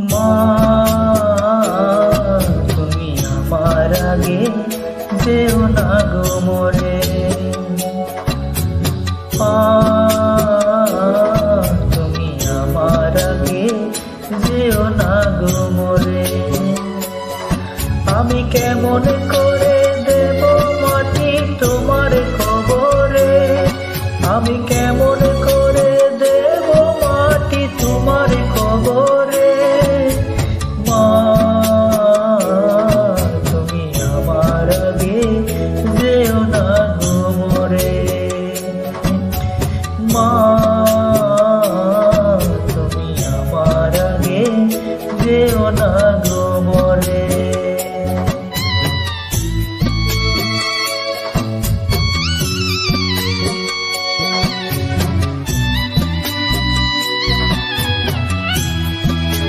মা, তুমি আমার আগে যেও না গো মরে। তুমি আমার আগে যেও না গো মরে। আমি কেমন করে দেব মাটি তোমার খবরে আমি কেমন না